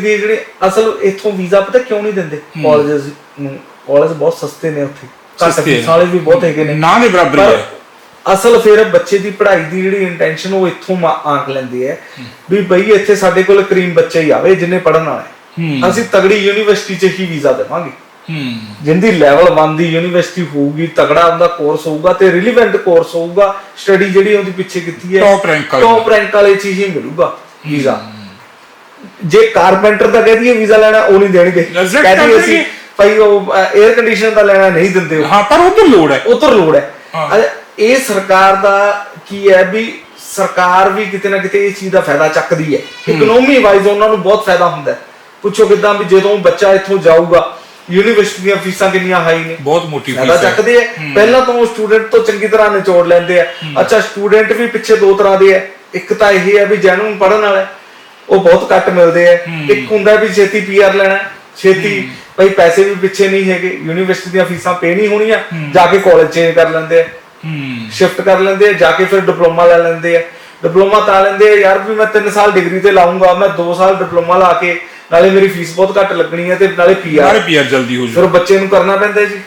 ਦੀ ਜਿਹੜੇ ਅਸਲ ਇੱਥੋਂ ਵੀਜ਼ਾ ਪਤਾ ਕਿਉਂ ਨਹੀਂ ਦਿੰਦੇ? ਕਾਲਜਸ ਨੂੰ ਕਾਲਜ ਬਹੁਤ ਸਸਤੇ ਨੇ ਉੱਥੇ। ਘੱਟ ਸਸਤੇ ਫੀਸ ਵਾਲੇ ਵੀ ਬਹੁਤ ਹੈਗੇ ਨੇ। ਨਾ ਦੇ ਬਰਾਬਰ ਹੀ ਪਰ ਹੈ। ਅਸਲ ਫਿਰ ਬੱਚੇ ਦੀ ਪੜ੍ਹਾਈ ਦੀ ਜਿਹੜੀ ਇੰਟੈਂਸ਼ਨ ਉਹ ਇੱਥੋਂ ਮਾ- ਆਂਕ ਲੈਂਦੇ ਆ ਵੀ ਬਈ ਇੱਥੇ ਸਾਡੇ ਕੋਲ ਕਰੀਮ ਬੱਚਾ ਹੀ ਆਵੇ ਜਿੰਨੇ ਪੜਨ ਵਾਲਾ। ਹੈ। ਅਸੀਂ ਤਗੜੀ ਯੂਨੀਵਰਸਿਟੀ 'ਚ ਹੀ ਵੀਜ਼ਾ ਦੇਵਾਂਗੇ। ਹੂੰ। ਜਿੰਦੀ ਲੈਵਲ 1 ਦੀ ਯੂਨੀਵਰਸਿਟੀ ਹੋਊਗੀ ਤਗੜਾ ਉਹਦਾ ਕੋਰਸ ਹੋਊਗਾ ਤੇ ਰਿਲੀਵੈਂਟ ਕੋਰਸ ਹੋਊਗਾ। ਸਟੱਡੀ ਜਿਹੜੀ ਉਹਦੀ ਪਿੱਛੇ ਕੀਤੀ ਹੈ Top rank ਵਾਲੀ। ਟੌਪ ਰੈਂਕ ਵਾਲੇ ਚੀਜ਼ ਹੀ ਮਿਲੂਗਾ ਵੀਜ਼ਾ। ਜੇ ਕਾਰਪੈਂਟਰ ਦਾ ਕਹਿ ਦਈਏ ਵੀਜ਼ਾ ਲੈਣਾ ਉਹ ਨਹੀਂ ਦੇਣਗੇ। Reject ਕਹਿ ਕਰ ਦਈਏ ਅਸੀਂ। ਭਾਈ ਉਹ 에ਅਰ ਕੰਡੀਸ਼ਨਰ ਦਾ ਲੈਣਾ ਨਹੀਂ ਦਿੰਦੇ ਉਹ। ਹਾਂ ਪਰ ਤਾਂ ਲੋੜ ਹੈ। ਉਧਰ ਲੋੜ ਹੈ। ਹਾਂ। ਇਹ ਸਰਕਾਰ ਦਾ ਕੀ ਹੈ ਵੀ ਸਰਕਾਰ ਵੀ ਕਿਤੇ ਨਾ ਕਿਤੇ ਇਹ ਚੀਜ਼ ਦਾ ਫਾਇਦਾ ਚੱਕਦੀ ਹੈ। ਇਕਨੋਮੀ ਵਾਈਜ਼ ਉਹਨਾਂ ਨੂੰ ਬਹੁਤ ਫਾਇਦਾ ਹੁੰਦਾ ਹੈ। ਪੁੱਛੋ ਕਿਦਾਂ ਵੀ ਜਦੋਂ ਬੱਚਾ ਇੱਥੋਂ ਜਾਊਗਾ ਯੂਨੀਵਰਸਿਟੀ ਦੀਆਂ ਫੀਸਾਂ ਕਿੰਨੀਆਂ ਹਾਈ ਨੇ। ਬਹੁਤ ਮੋਟੀ ਫੀਸ ਹੈ। ਚੱਕਦੇ ਆ ਪਹਿਲਾਂ ਤਾਂ ਉਹ ਸਟੂਡੈਂਟ ਤੋਂ ਚੰਗੀ ਤਰ੍ਹਾਂ ਨਿਚੋੜ ਲੈਂਦੇ ਆ। ਅੱਛਾ ਸਟੂਡੈਂਟ ਵੀ ਪਿੱਛੇ ਦੋ ਤਰ੍ਹਾਂ ਦੇ ਆ ਇੱਕ ਤਾਂ ਇਹ ਹੈ ਵੀ ਜੈਨੂਨ ਪੜਨ ਵਾਲਾ ਹੈ, ਉਹ ਬਹੁਤ ਘੱਟ ਮਿਲਦੇ ਆ। ਇੱਕ ਹੁੰਦਾ ਵੀ ਛੇਤੀ ਪੀਆਰ ਲੈਣਾ ਛੇਤੀ ਭਾਈ ਪੈਸੇ ਵੀ ਪਿੱਛੇ ਨਹੀਂ ਹੈਗੇ ਯੂਨੀਵਰਸਿਟੀ ਦੀਆਂ ਫੀਸਾਂ ਪੇ ਨਹੀਂ ਹੋਣੀਆਂ ਜਾ ਕੇ ਕਾਲਜ ਚੇਂਜ ਕਰ ਲੈਂਦੇ ਆ। ਸ਼ਿਫਟ ਕਰ ਲੈਂਦੇ ਆ ਜਾ ਕੇ ਫਿਰ ਡਿਪਲੋਮਾ ਲੈ ਲੈਂਦੇ ਆ। ਡਿਪਲੋਮਾ ਤਾਂ ਲੈਂਦੇ ਆ ਯਾਰ ਵੀ ਮੈਂ 3 ਸਾਲ ਡਿਗਰੀ ਤੇ ਲਾਉਂਗਾ ਮੈਂ 2 ਸਾਲ ਡਿਪਲੋਮਾ ਲਾ ਕੇ ਨਾਲੇ ਮੇਰੀ ਫੀਸ ਬਹੁਤ ਘੱਟ ਲੱਗਣੀ ਹੈ ਤੇ ਨਾਲੇ ਪੀਆਰ ਨਾਲੇ ਪੀਆਰ ਜਲਦੀ ਹੋ ਜੂ। ਫਿਰ ਬੱਚੇ ਨੂੰ ਕਰਨਾ ਪੈਂਦਾ ਜੀ।